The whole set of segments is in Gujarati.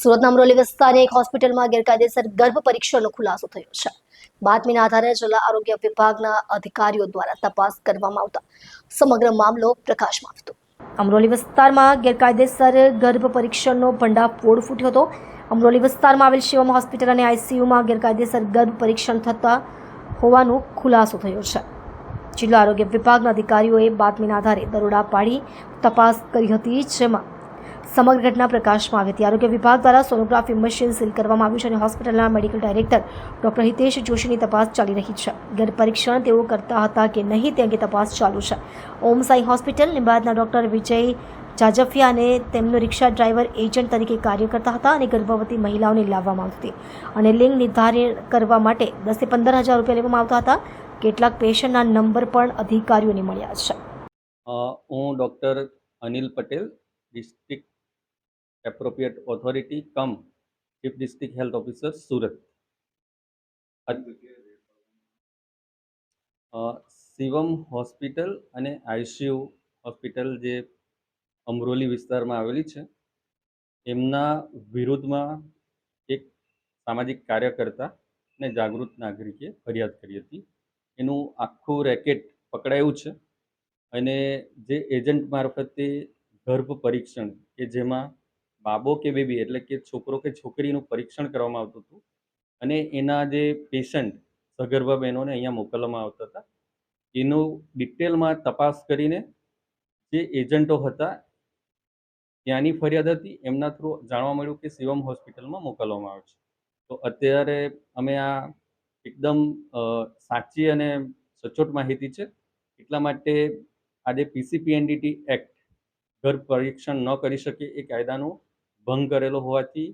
સુરતના અમરોલી વિસ્તારની એક હોસ્પિટલમાં ગેરકાયદેસર ગર્ભ પરીક્ષણનો ખુલાસો થયો છે. બાતમીના આધારે જિલ્લા આરોગ્ય વિભાગના અધિકારીઓ દ્વારા તપાસ કરવામાં આવતા સમગ્ર મામલો પ્રકાશમાં આવ્યો અમરોલી વિસ્તારમાં ગેરકાયદેસર ગર્ભ પરીક્ષણનો ભંડાફોડ ફૂટ્યો હતો. અમરોલી વિસ્તારમાં આવેલ શિવમ હોસ્પિટલ અને આઈસીયુમાં ગેરકાયદેસર ગર્ભ પરીક્ષણ થતા હોવાનો ખુલાસો થયો છે. જિલ્લા આરોગ્ય વિભાગના અધિકારીઓએ બાતમીના આધારે દરોડા પાડી તપાસ કરી હતી, જેમાં સમગ્ર ઘટના પ્રકાશમાં આવી હતી. આરોગ્ય વિભાગ દ્વારા સોનોગ્રાફી મશીન સીલ કરવામાં આવ્યું છે અને હોસ્પિટલના મેડિકલ ડાયરેક્ટર ડોક્ટર હિતેશ જોશીની તપાસ ચાલી રહી છે. ઘર પરીક્ષણ તેઓ કરતા હતા કે નહીં તે અંગે તપાસ ચાલુ છે. ઓમ સાઈ હોસ્પિટલ, નિંબાદના ડોક્ટર વિજય જાજફિયા અને તેમનો રિક્ષા ડ્રાઈવર એજન્ટ તરીકે કાર્ય કરતા હતા અને ગર્ભવતી મહિલાઓને લાવવામાં આવતી હતી અને લિંગ નિર્ધારણ કરવા માટે દસથી પંદર હજાર રૂપિયા લેવામાં આવતા હતા. કેટલાક પેશન્ટના નંબર પણ અધિકારીઓને મળ્યા છે. હું doctor Anil Patel, district appropriate authority cum chief district health officer Surat Shivam hospital અને આઈસીયુ હોસ્પિટલ જે અમરોલી વિસ્તારમાં આવેલી છે, એમના વિરુદ્ધમાં એક સામાજિક કાર્યકર્તા અને જાગૃત નાગરિકે ફરિયાદ કરી હતી. એનું આખું રેકેટ પકડાયું છે અને જે એજન્ટ મારફતે ગર્ભ પરીક્ષણ કે જેમાં બાબો કે બેબી એટલે કે છોકરો કે છોકરીનું પરીક્ષણ કરવામાં આવતું હતું અને એના જે પેશન્ટ સગર્ભા બહેનોને અહીંયા મોકલવામાં આવતા હતા. એનું ડિટેલમાં તપાસ કરીને જે એજન્ટો હતા ત્યાંની ફરિયાદ હતી, એમના થ્રુ જાણવા મળ્યું કે શિવમ હોસ્પિટલમાં મોકલવામાં આવે છે. તો અત્યારે અમે આ એકદમ સાચી અને સચોટ માહિતી છે. એટલા માટે આજે પીસીપીએનડીટી એક્ટ ઘર પરીક્ષણ ન કરી શકે એ કાયદાનો ભંગ કરેલો હોવાથી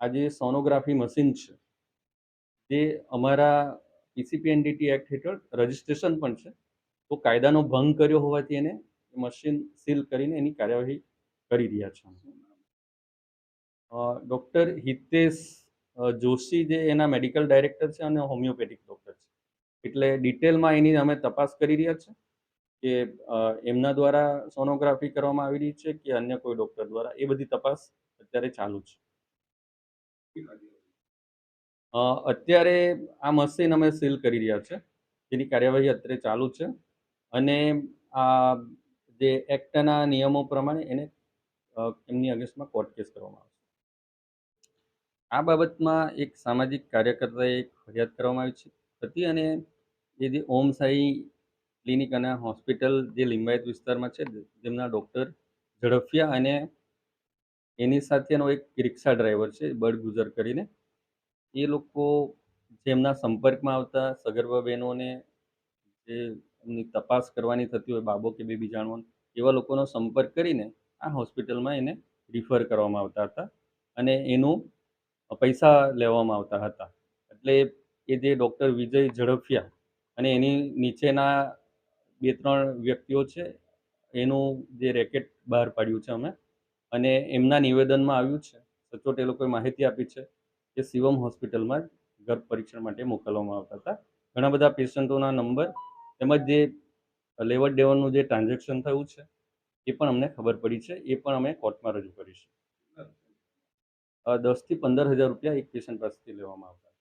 આ જે સોનોગ્રાફી મશીન છે, તે અમારા પીસીપીએનડીટી એક્ટ હેઠળ રજિસ્ટ્રેશન પણ છે. તો કાયદાનો ભંગ કર્યો હોવાથી એને મશીન સીલ કરીને એની કાર્યવાહી કરી રહ્યા છે. ડૉક્ટર હિતેશ જોશી જે એના મેડિકલ ડાયરેક્ટર છે અને હોમિયોપેથિક ડૉક્ટર છે. એટલે ડિટેલમાં એની અમે તપાસ કરી રહ્યા છે કે એમના દ્વારા સોનોગ્રાફી કરવામાં આવી રહી છે કે અન્ય કોઈ ડૉક્ટર દ્વારા, એ બધી તપાસ અત્યારે ચાલુ છે. અત્યારે આ મશીન અમે સીલ કરી રહ્યા છે. જેની કાર્યવાહી અત્યારે ચાલુ છે. અને આ જે એક્ટના નિયમો પ્રમાણે એને એમની અગેન્સ્ટમાં કોર્ટ કેસ કરવામાં આવશે. આ બાબતમાં એક સામાજિક કાર્યકર્તાએ એક ફરિયાદ કરવામાં આવી છે. હતી અને એ જે ઓમ સાઈ ક્લિનિક અને હોસ્પિટલ જે લિંબાયત વિસ્તારમાં છે, જેમના ડૉક્ટર ઝડફિયા અને એની સાથેનો એક રિક્ષા ડ્રાઈવર છે બળ ગુજર કરીને. એ લોકો જેમના સંપર્કમાં આવતા સગર્ભા બહેનોને જે એમની તપાસ કરવાની થતી હોય, બાબો કે બેબી જાણવાનું, એવા લોકોનો સંપર્ક કરીને આ હોસ્પિટલમાં એને રિફર કરવામાં આવતા હતા અને એનું પૈસા લેવામાં આવતા હતા. એટલે એ જે ડૉક્ટર વિજય ઝડફિયા અને એની નીચેના બે ત્રણ વ્યક્તિઓ છે, એનું જે રેકેટ બહાર પાડ્યું છે અમે અને એમના નિવેદનમાં આવ્યું છે, સચોટ એ લોકોએ માહિતી આપી છે કે શિવમ હોસ્પિટલમાં ગર્ભ પરીક્ષણ માટે મોકલવામાં આવતા હતા. ઘણા બધા પેશન્ટોના નંબર તેમજ જે લેવડ દેવડનું જે ટ્રાન્ઝેક્શન થયું છે, એ પણ અમને ખબર પડી છે, એ પણ અમે કોર્ટમાં રજૂ કરીશું. દસથી પંદર હજાર રૂપિયા એક પેશન્ટ પાસેથી લેવામાં આવતા